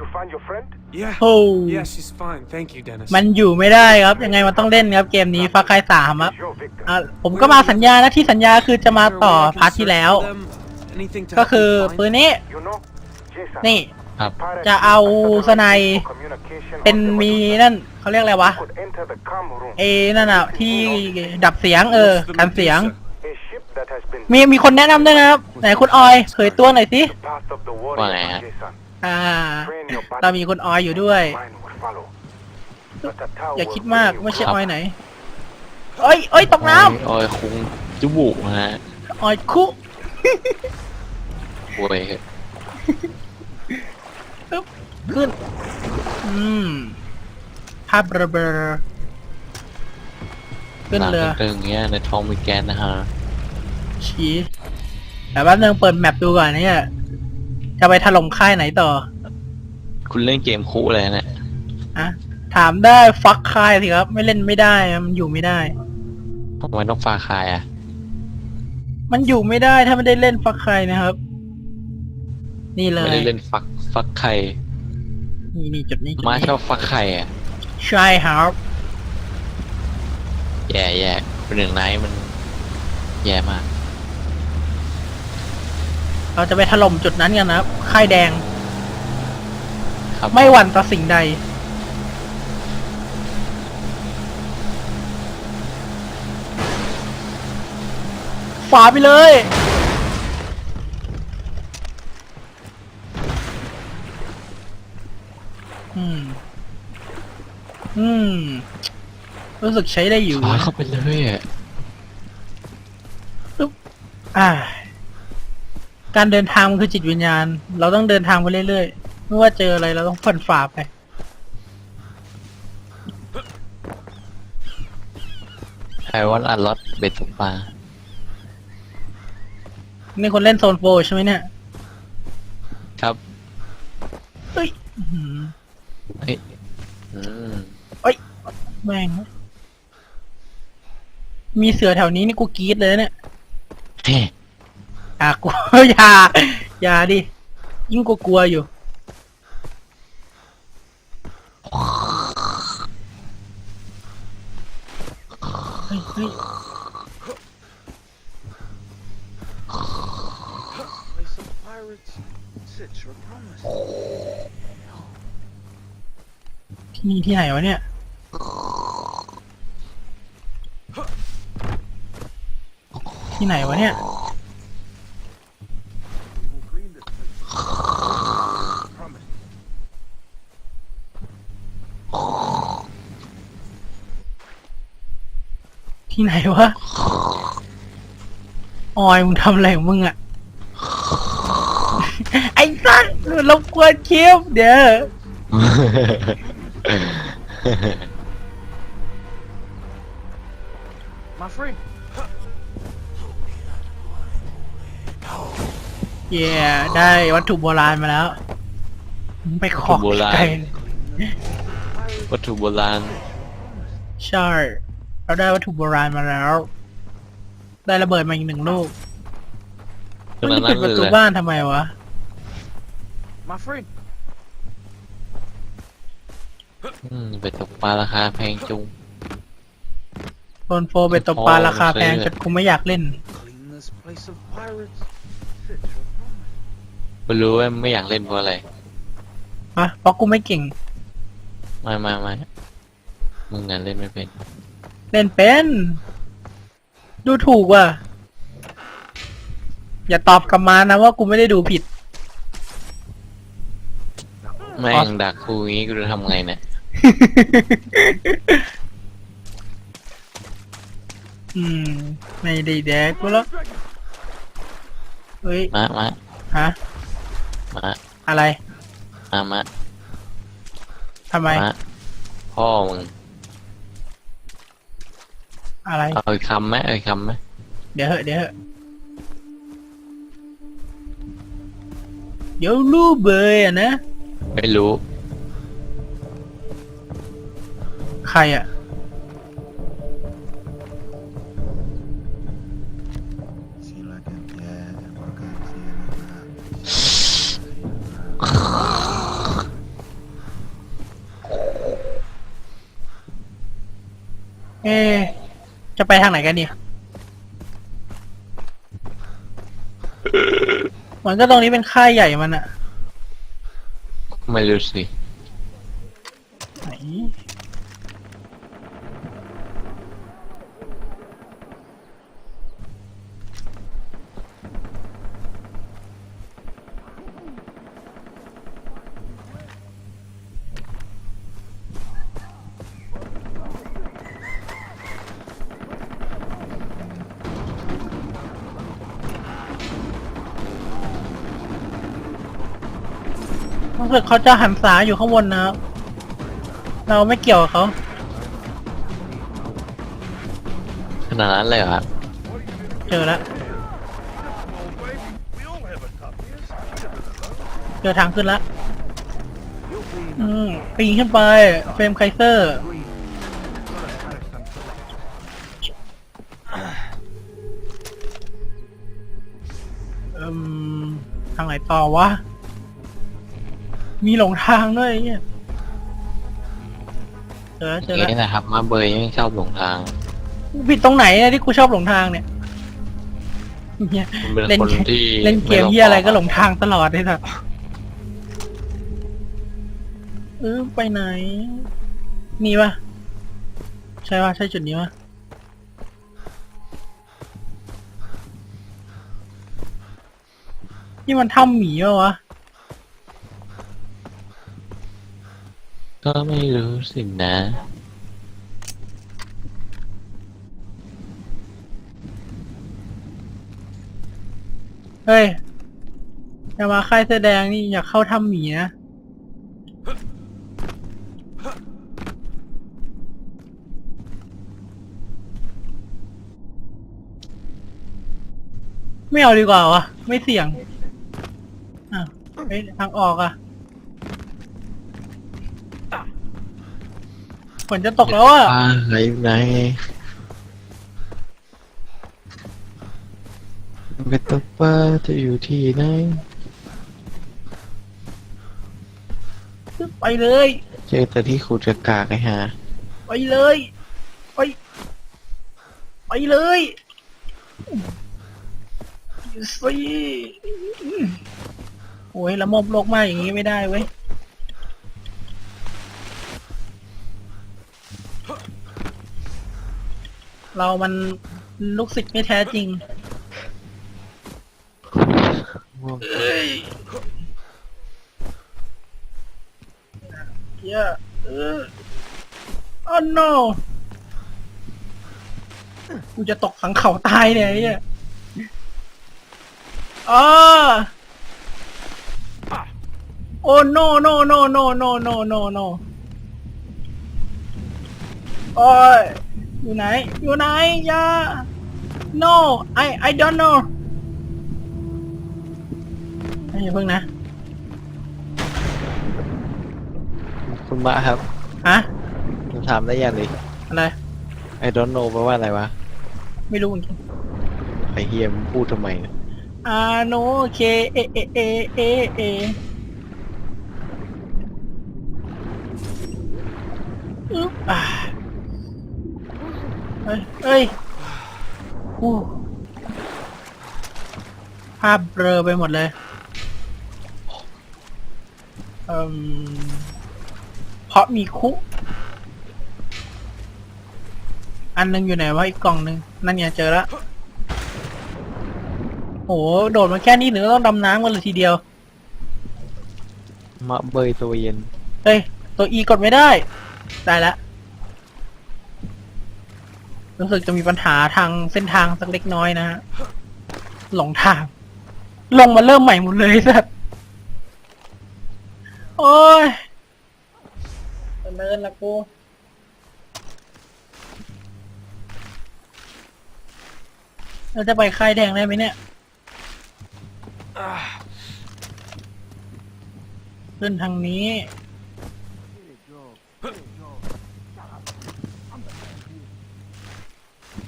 you find your friend? Yeah. โอ้ Yeah, she's fine. Thank you, Dennis. มันอยู่ไม่ได้ครับ ยังไงมันต้องเล่นครับเกมนี้ฟักไคสามครับ He's your victim. อะผมก็มาสัญญานะที่สัญญาคือจะมาต่อพาร์ทที่แล้ว Anything to ก็ help คือ them find ปืนนี้ You know, Jason. นี่ ครับ pirates จะเอา have สไน for communication เป็น on the มี Medusa. นั่นเขาเรียกอะไรวะ Could enter the com room. เอนั่นน่ะที่ดับเสียงเออ What's the กันเสียง Medusa? A ship that has been มีมีคนแนะนำด้วยนะครับ ไหนคุณออยเผยตัวหน่อยสิ the path of the warrior, Why, huh? Jason. อ่า Train your body. เรามีคุณออยอยู่ด้วย Mine would follow. But the tower อย่าคิด will มาก bring you ไม่ใช่ครัอบอยไหนเอ้ยเอ้ยตกน้โอ้ยคุงจุบุนะฮะำออยคุป่วยเหอะปึ๊บขึ้น อืม ภาพเบลอๆขึ้นหลังเรือตึงๆเงี้ยในท้องมีแก๊สนะฮะชี้แต่แป๊บนึงเปิดแมปดูก่อนเนี่ย จะไปถล่มค่ายไหนต่อคุณเล่นเกมคู่อะไรเนี่ยอะถามได้ฟักค่ายสิครับ ไม่เล่นไม่ได้อะมันอยู่ไม่ได้ ทำไมต้องฟาคายอะ มันอยู่ไม่ได้ถ้าไม่ได้เล่นฟักค่ายนะครับ นี่เลไม่ยได้เล่นฟักฟักไข่นี่นี่จุดนี้จุดมานี้ชอบฟักไข่อะ ใช่ครับ แย่แย่เป็นหนึ่งไนท์มัน แย่มาก เราจะไปถล่มจุดนั้นกันนะครับ ค่ายแดง ครับไม่หวั่นต่อสิ่งใด ฝาไปเลย อืม อืม รู้สึกใช้ได้อยู่ ฟ้านะเข้าไปเลยอะอ่า การเดินทางมันคือจิตวิญญาณ เราต้องเดินทางไปเรื่อยๆ ไม่ว่าเจออะไรเราต้องฟันฝ่าไปไอวอนอัลลอตเบ็ดตกปลานี่คนเล่นโซนโฟร์ใช่ไหมเนี่ยครับเฮ้ยอื้อหือเฮ้ยอืมแม่ง มีเสือแถวนี้นี่กูกรี๊ดเลยนะเนี่ย เฮ้ อะกูอย่า อย่าดิ ยิ่งกูกลัวอยู่ เฮ้ยเฮ้ยที่นี่ที่ไหนวะเนี่ย ที่ไหนวะเนี่ย We will clean this place. Promise. ที่ไหนวะ ออยมึงทำอะไรของมึงอะไอ้สัสรบกวนคิวเดี๋ยว My friend. เย่ได้วัตถุโบราณมาแล้ว มึงไปขอวัตถุโบราณ ไกลวัตถุโบราณ ใช่ เราได้วัตถุโบราณมาแล้ว ได้ระเบิดมาอีกหนึ่งลูกขมันนาดจะนั้ปิดนประตูเลยบ้านทำไมวะ My friend. อืมเบ็ดตกปลาราคาแพงจุงโซนโฟเบ็ดตกปลาพอราคาแพงซื้อจนกูไม่อยากเล่น Clean this place of pirates. Sit your promise. ไม่รู้ว่าไม่อยากเล่นเพราะอะไรฮะเพราะกูไม่เก่ง ไม่ไม่ไม่มึงงานเล่นไม่เป็น เล่นเป็น ดูถูกว่ะ อย่าตอบกลับมานะว่ากูไม่ได้ดูผิด แม่งดักกูงี้กูจะทำไงเนี่ยอืม ไม่ได้แดกกูแล้วเฮ้ย มามาฮะ มาอะไร มามาทำไม มาพ่อมึง อะไร เอ่ยคำไหมเอ่ยคำไหมเดี๋ยวเหอะเดี๋ยวเหอะเดี๋ยวรู้เบยอะนะ ไม่รู้ ใครอะเอ๊ จะไปทางไหนกันเนี่ยเหมือนก็ตรงนี้เป็นค่ายใหญ่มันอะไม่รู้สิไหน สึกเขาจะหันษาอยู่ข้างบนนะครับ เราไม่เกี่ยวกับเขาขนาดนั้นเลยเหรอครับเจอแล้ว We all have a cup, yes? เจอทางขึ้นแล้วอืมปีนขึ้นไป เฟรมไคเซอร์อืมทางไหนต่อวะ มีหลงทางด้วยไอ้เนี่ยเจอแล้วเจอแล้วนี่นะครับ มาเบยไม่ชอบหลงทางผิดตรงไหนเนี่ยที่กูชอบหลงทางเนี่ยเหี้ย มันเป็นเล่นคนเกมที่เล่นเกมไม่เฮียอะไรก็หลงทางตลอดเลยสัสเออไปไหนนี่ปะใช่ปะใช่จุดนี้ปะนี่มันถ้ำหมีปะวะ ก็ไม่รู้สินะเฮ้ยจะมาค่ายแสอแดงนี่อยากเข้าถ้ำหมีนะ ไม่เอาดีกว่าวะไม่เสี่ยง อะเฮ้ยทางออกอะ ฝนจะตกแล้วอะป้าไหนอยู่ไหนเวตาป้าจะอยู่ที่ไหนไปเลย เจอแต่ที่ขูดกระกากไอ้ห่าไปเลย ไป ไปเลยสิโอ้ยละมบโลกมากอย่างนี้ไม่ได้เว้ย เรามันลูกศิษย์ไม่แท้จริงเอ้ยเหี้ยเออ oh no กูจะตกสังเขาตายเนี่ยไอ้เนี่ยอ๋อ oh no no no no no no no no โอ้ย อยู่ไหน อยู่ไหนอย่า no I I don't know เฮ้ยอย่าเพิ่งนะคุณมะครับฮะผมถามได้ยังเลยอะไร I don't know แปลว่าอะไรวะไม่รู้เหมือนกัน ไอเฮียมงพูดทำไมเนี่ยอาโนเคเอเอเอเอเออึ๊บอ่า เฮ้ยเฮ้ยอู้ภาพเบลอไปหมดเลยเอ่มเพราะมีคุ อันหนึงอยู่ไหนวะอีกกล่องหนึง นั่นไงเจอแล้วโหโดดมาแค่นี้หรือต้องดำน้ำกันเลยทีเดียวมะเบยตัวเย็น เฮ้ย ตัว E กดไม่ได้ ได้แล้ว รู้สึกจะมีปัญหาทางเส้นทางสักเล็กน้อยนะฮะหลงทาง ลงมาเริ่มใหม่หมดเลยสัสโอ้ยเดินละกูเราจะไปค่ายแดงได้ไหมเนี่ยขึ้นทางนี้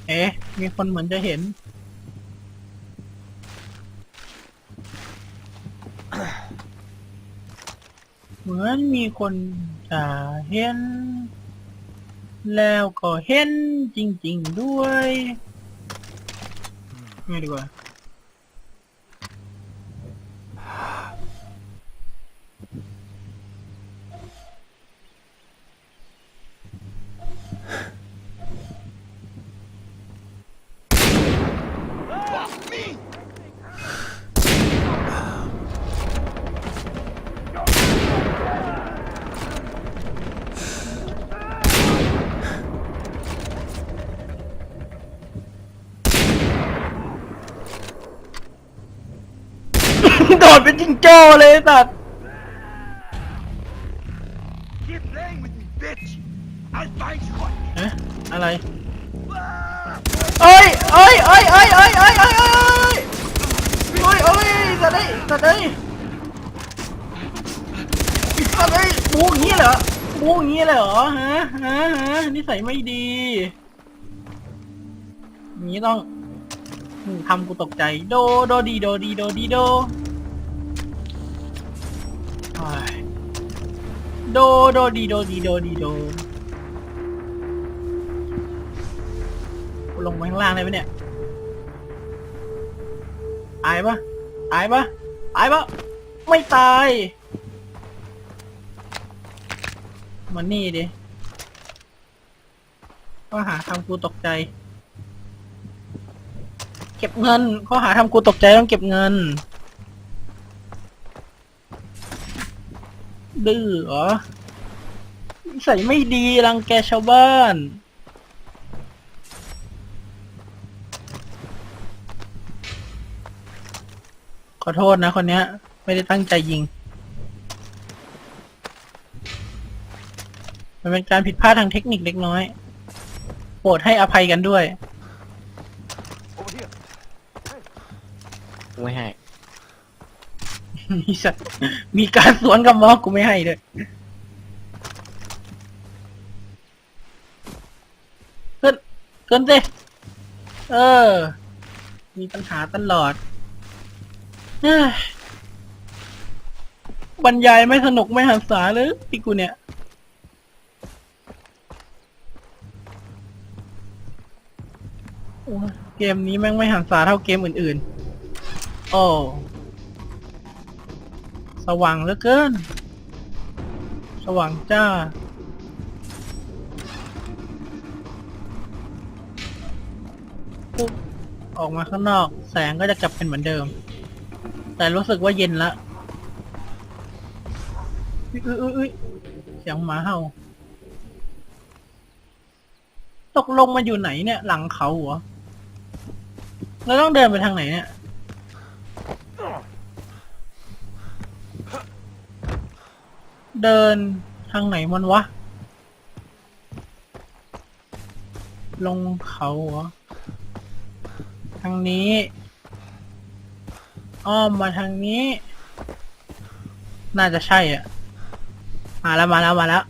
เอ๊ะ มีคนเหมือนจะเห็น เหมือนมีคนจะเห็น แล้วก็เห็นจริง ๆ ด้วย ไม่ดีกว่า โดดเป็นจิงโจ้เลยตัด Keep playing with me, bitch! I'll find you one! เอ๊ะอะไร เอ้ยเอ้ยเอ้ยเอ้ยเอ้ยเอ้ยเอ้ยเอ้ยเอ้ยเอ้ยสัตว์เอ้ยสัตว์เอ้ยสัตว์เอ้ยบูอย่างงี้เหรอบูอย่างงี้เลยเหรอฮะฮะฮะนิสัยไม่ดีอย่างนี้ต้องอืมทำกูตกใจ โดโดดีโดดีโดดีโด โดโดดีโดดีโดดีโดลงไปข้างล่างได้ไหมเนี่ยตายปะตายปะตายปะไม่ตายมันนี่ดิข้อหาทำกูตกใจ เก็บเงินข้อหาทำกูตกใจต้องเก็บเงิน ดื้อเหรอนิสัยไม่ดีรังแกชาวบ้าน ขอโทษนะคนเนี้ย ไม่ได้ตั้งใจยิง มันเป็นการผิดพลาดทางเทคนิคเล็กน้อยโปรดให้อภัยกันด้วย Over here. ไม่ให้ มีสัตว์มีการสวนกับมอกูไม่ให้เลยเกินเกินสิเออ มีปัญหาตลอดบรรยายไม่สนุกไม่หันษาเลยพี่กูเนี่ยโอ้ยเกมนี้แม่งไม่หันษาเท่าเกมอื่นๆ โอ้ สว่างเหลือเกิน สว่างจ้า ปุ๊บ ออกมาข้างนอก แสงก็จะกลับเป็นเหมือนเดิม แต่รู้สึกว่าเย็นละอุ๊ยอุ๊ยอุ๊ยอุ๊ยเสียงหมาเห่า ตกลงมาอยู่ไหนเนี่ย หลังเขาเหรอแล้วต้องเดินไปทางไหนเนี่ย เดินทางไหนมันวะ ลงเขาเหรอ ทางนี้ อ้อมมาทางนี้ น่าจะใช่อะ มาแล้วมาแล้วมาแล้ว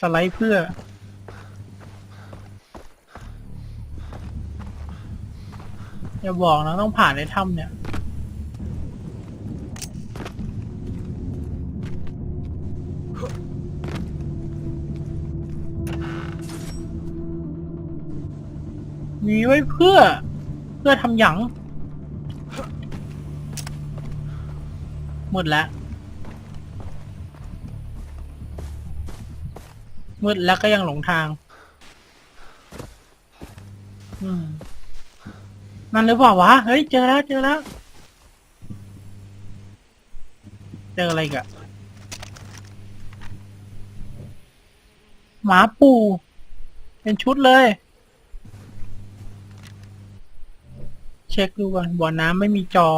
สไลด์เพื่ออย่าบอกนะต้องผ่านในถ้ำเนี่ย มีไว้เพื่อ เพื่อทำหยังหมดแล้ว มืดแล้วก็ยังหลงทาง อืม นั่นหรือเปล่าวะ เฮ้ย เจอแล้ว เจอแล้ว เจออะไรกะหมาปู เป็นชุดเลย ช็คดูก่อนบ่อน้ำไม่มีจอ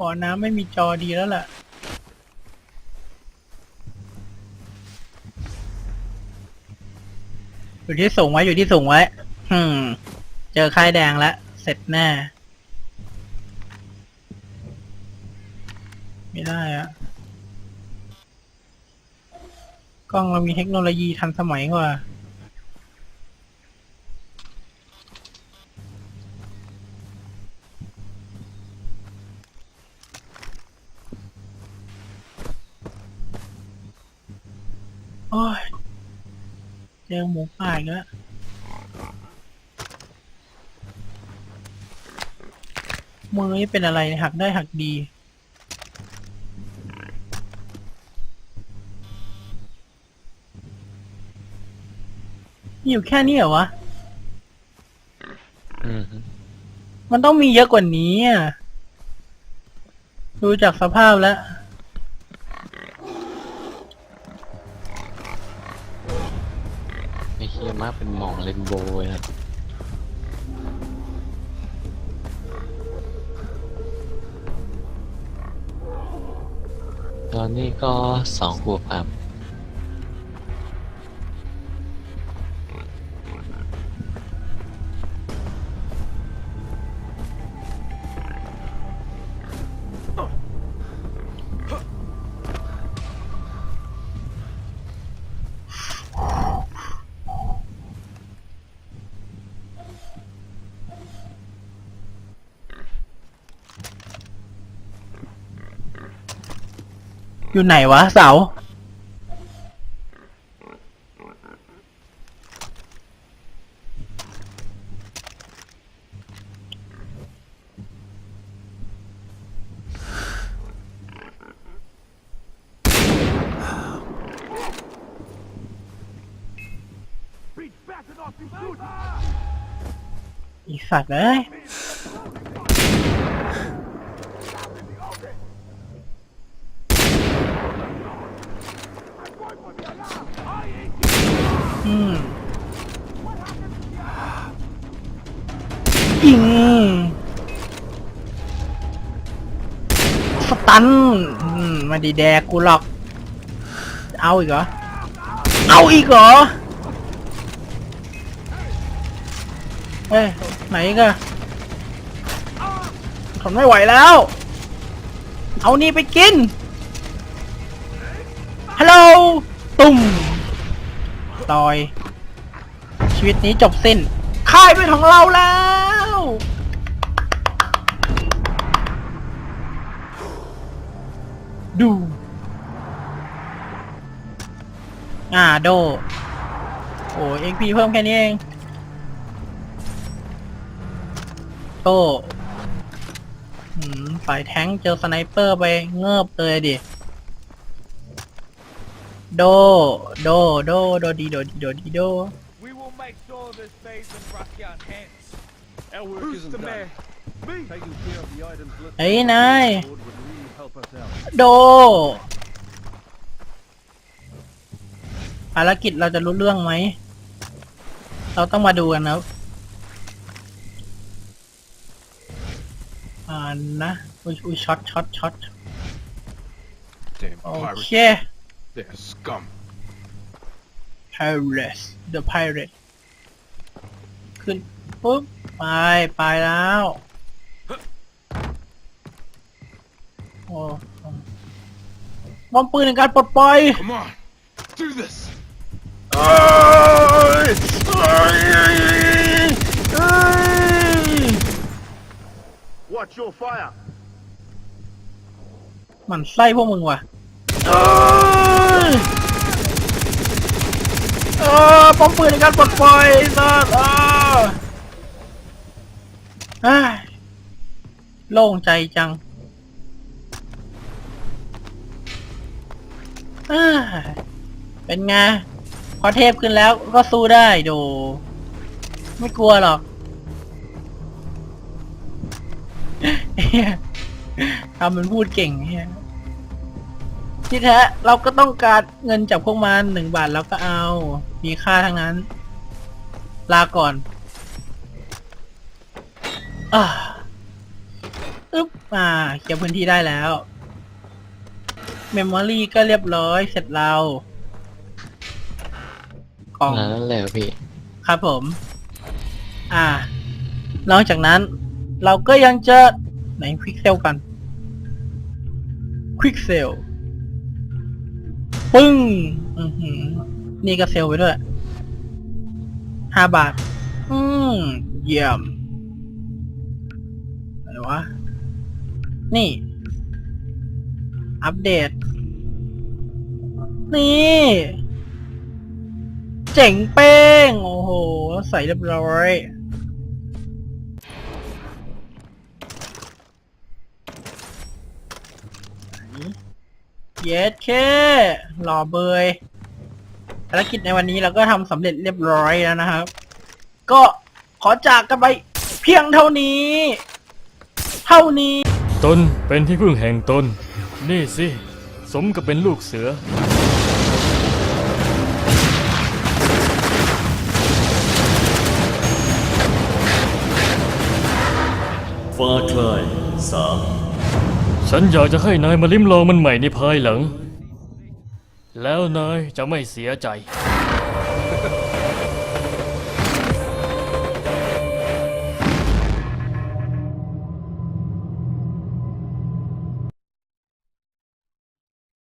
บ่อน้ำไม่มีจอดีแล้วล่ะ อยู่ที่สูงไว้อยู่ที่สูงไว้ อืม เจอค่ายแดงแล้ว เสร็จแน่ กล้องเรามีเทคโนโลยีทันสมัยกว่า โอ้ย เจอหมูป่าอีกแล้วมือนี่เป็นอะไรหักได้หักดี อยู่แค่นี้เหรอวะ อืมฮึมันต้องมีเยอะกว่านี้อะ ดูจากสภาพแล้ว ไอ้เฮียมากเป็นหมองเรนโบว์เลยนะตอนนี้ก็สองขวบครับ อยู่ไหนวะเสา Reach fast enough, you shoot! อีสัตว์เอ้ย ตันอืมมาดีแดกกูหรอก เอาอีกเหรอ เอาอีกเหรอเอ้ย ไหนกันทนไม่ไหวแล้ว เอานี่ไปกิน ฮัลโหล ตุ่มตอย ชีวิตนี้จบสิ้น ค่ายเป็นของเราแล้ว ดู อ่าโด โอ้เอ็กพีเพิ่มแค่นี้เอง โต้หืมฝ่ายแท้งเจอสไนเปอร์ไปเงือบเลยดิ โด โด โด โดดี โดดี โดดี โด We will make sure this stays in Rakian hands. Our work Who's isn't the done. man? Me! Taking care of the items listed เฮ้ ย on นาย the board would really help us out. โด ภารกิจเราจะรู้เรื่องไหม เราต้องมาดูกันนะอ่านนะอุ้ยอุ้ยช็อตช็อตช็อต Damn โอ pirates. เค They're scum. Pirates the pirate ขึ้นปุ๊บ ไป ไปแล้วโอ้ บอมปืนในการปลดปล่อย Come on. Do this. เอ้ยเอ้ยเอ้ย Watch your fire! หมันไส้พวกมึงว่ะเอ้ยเออป้อมปืนในการปลดปล่อยสัสเออเอ้ยโล่งใจจัง อ้ยเป็นไงพอเทพขึ้นแล้วก็สู้ได้ดู ไม่กลัวหรอกทำเป็นพูดเก่งเฮียที่แท้เราก็ต้องการเงินจากพวกมันหนึ่งบาทเราก็เอา มีค่าทั้งนั้น ลาก่อนอ่าอึ๊บอ่าเคลียร์พื้นที่ได้แล้ว เมมโมรี่ก็เรียบร้อยเสร็จเรากล่อง นั่นแหละพี่ ครับผม อ่า นอกจากนั้น เราก็ยังจะไหนควิกเซลกัน ควิกเซล ปึ้ง อือหือ นี่ก็เซลไปด้วย ห้าบาท อืม เยี่ยม อะไรวะ นี่ อัปเดต นี่ เจ๋งเป้ง โอ้โห ใส่เรียบร้อยเย็ดแค่หล่อเบยภารกิจในวันนี้เราก็ทำสำเร็จเรียบร้อยแล้วนะครับ ก็ขอจากกันไปเพียงเท่านี้ เท่านี้ ตนเป็นที่พึ่งแห่งตน นี่สิ สมกับเป็นลูกเสือฟาคลายสามฉันอยากจะให้นายมาลิ้มลองมันใหม่ในภายหลัง แล้วนายจะไม่เสียใจ